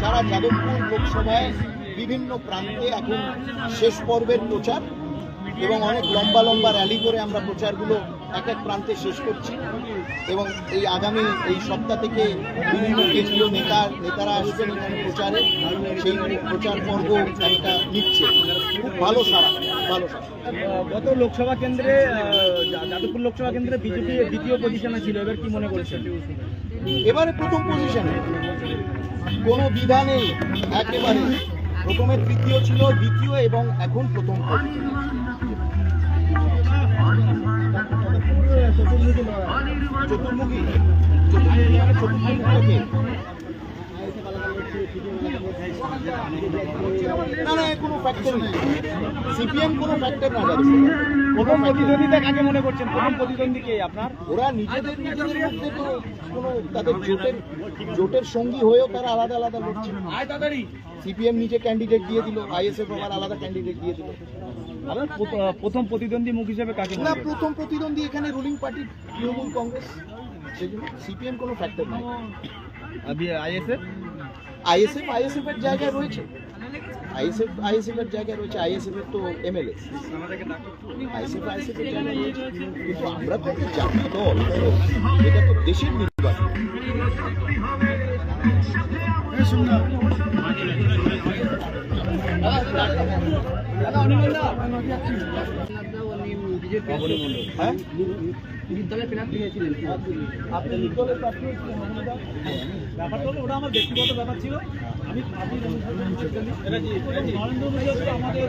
সারা যাদবপুর লোকসভায় বিভিন্ন প্রান্তে এখন শেষ পর্বের প্রচার এবং অনেক লম্বা লম্বা র্যালি করে আমরা প্রচারগুলো এক এক প্রান্তে শেষ করছি। এবং এই আগামী এই সপ্তাহ থেকে বিভিন্ন কেন্দ্রীয় নেতা নেতারা আসবেন এখানে প্রচারে। সেই প্রচার পর্ব একটা নিচ্ছে। খুব ভালো সারা ভালো সারা গত লোকসভা কেন্দ্রে যাদবপুর লোকসভা কেন্দ্রে বিজেপি দ্বিতীয় পজিশনে ছিল। এবার কি মনে করছেন? এবারে প্রথম পজিশনে কোনো দ্বিধা নেই একেবারে প্রথমে তৃতীয় ছিল দ্বিতীয় এবং এখন প্রথম পজিশন চতুর্মুখী চতুর্মুখী মানে চতুর্মুখী থেকে না না কোনো ফ্যাক্টর নেই। সিপিএম কোনো ফ্যাক্টর না প্রথম প্রতিদ্বন্দ্বিতা কাকে মনে করছেন? প্রথম প্রতিদ্বন্দ্বী কে আপনার? ওরা নিজেদের নিজেদের মধ্যে তো কোনো তাদের জোটের জোটের সঙ্গী হয়েও তারা আলাদা আলাদা লড়ছে। সিপিএম নিজে ক্যান্ডিডেট দিয়ে দিল আইএসএফ আবার আলাদা ক্যান্ডিডেট দিয়ে দিল। আপনার প্রথম প্রতিদ্বন্দ্বী মুখ হিসেবে কাকে না প্রথম প্রতিদ্বন্দ্বী এখানে রুলিং পার্টি তৃণমূল কংগ্রেস সেজন্য সিপিএম কোনো ফ্যাক্টর নেই। ISF? আইএসএফ আইএসএফ এর জায়গায় রয়েছে। আইএসএফ আইএসএফ এর জায়গায় রয়েছে আইএসএফ এর তো এমএলএ। আইএসএফ আইএসএফ এর জায়গায় রয়েছে। কিন্তু আমরা তো জাতীয় দল এটা তো দেশের নির্বাচন। হ্যাঁ? আপনি নির্দলের প্রার্থী হয়েছিলেন, মমতা? ব্যাপারটা হলো ওটা আমার ব্যক্তিগত ব্যাপার ছিল আমি নরেন্দ্র মোদী আমাদের